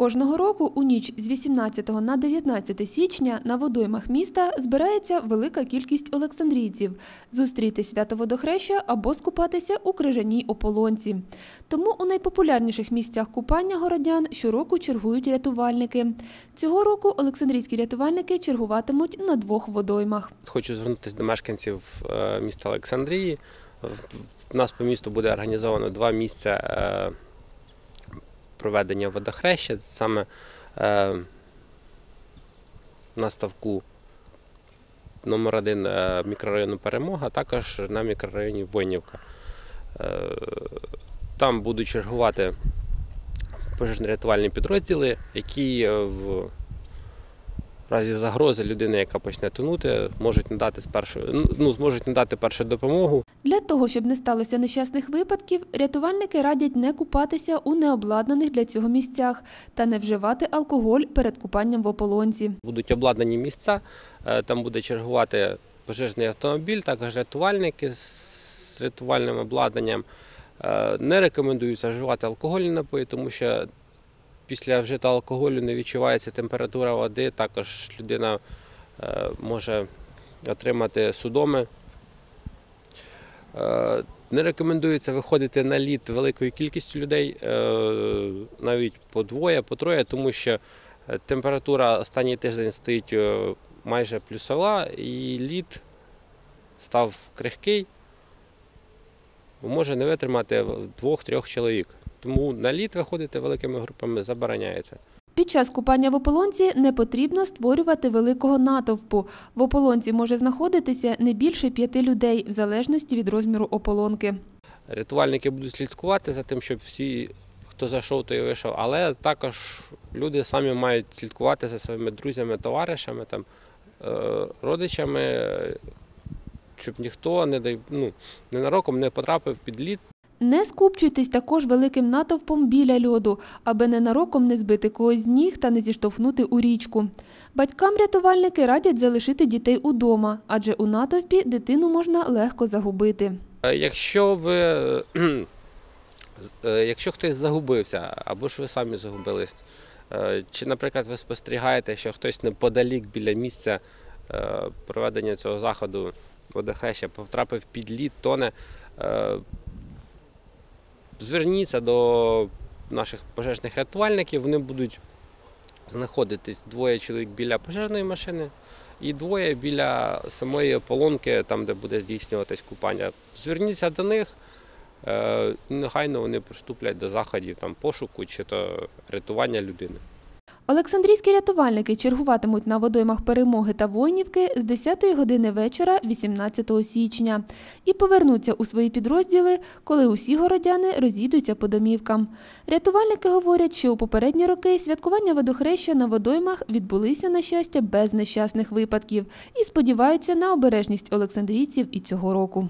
Кожного року у ніч з 18 на 19 січня на водоймах міста збирається велика кількість олександрійців зустріти свято водохреща або скупатися у крижаній ополонці. Тому у найпопулярніших місцях купання городян щороку чергують рятувальники. Цього року олександрійські рятувальники чергуватимуть на двох водоймах. Хочу звернутися до мешканців е, міста Олександрії. У нас по місту буде організовано два місця е, проведення водохреща. Саме е, на ставку номер один е, мікрорайону Перемога, також на мікрорайоні Войнівка. Е, Там будуть чергувати пожежно-рятувальні підрозділи, які е, в в разі загрози людини, яка почне тонути, можуть надати спершу, ну, зможуть надати першу допомогу. Для того, щоб не сталося нещасних випадків, рятувальники радять не купатися у необладнаних для цього місцях та не вживати алкоголь перед купанням в ополонці. Будуть обладнані місця, е, там буде чергувати пожежний автомобіль, також рятувальники з рятувальним обладнанням. Е, Не рекомендується вживати алкогольні напої, тому що після вжитого алкоголю не відчувається температура води, також людина е, може отримати судоми. Е, Не рекомендується виходити на лід великою кількістю людей, е, навіть по двоє, по троє, тому що температура останній тиждень стоїть майже плюсова, і лід став крихкий, може не витримати двох-трьох чоловік. Тому на лід виходити великими групами забороняється. Під час купання в ополонці не потрібно створювати великого натовпу. В ополонці може знаходитися не більше п'яти людей, в залежності від розміру ополонки. Рятувальники будуть слідкувати за тим, щоб всі, хто зайшов, той вийшов. Але також люди самі мають слідкувати за своїми друзями, товаришами, там, е, родичами, е, щоб ніхто не дай, ну, ненароком не потрапив під лід. Не скупчуйтесь також великим натовпом біля льоду, аби ненароком не збити когось з ніг та не зіштовхнути у річку. Батькам рятувальники радять залишити дітей удома, адже у натовпі дитину можна легко загубити. Е, Якщо ви, з- е, якщо хтось загубився, або ж ви самі загубились, е, чи, наприклад, ви спостерігаєте, що хтось неподалік біля місця е, проведення цього заходу водохреща потрапив під лід, тоне, е, зверніться до наших пожежних рятувальників, вони будуть знаходитись двоє чоловік біля пожежної машини і двоє біля самої полонки, там, де буде здійснюватись купання. Зверніться до них, е, негайно вони приступлять до заходів там, пошуку чи то рятування людини. Олександрійські рятувальники чергуватимуть на водоймах Перемоги та Войнівки з 10 години вечора 18 січня і повернуться у свої підрозділи, коли усі городяни розійдуться по домівкам. Рятувальники говорять, що у попередні роки святкування водохреща на водоймах відбулися, на щастя, без нещасних випадків і сподіваються на обережність олександрійців і цього року.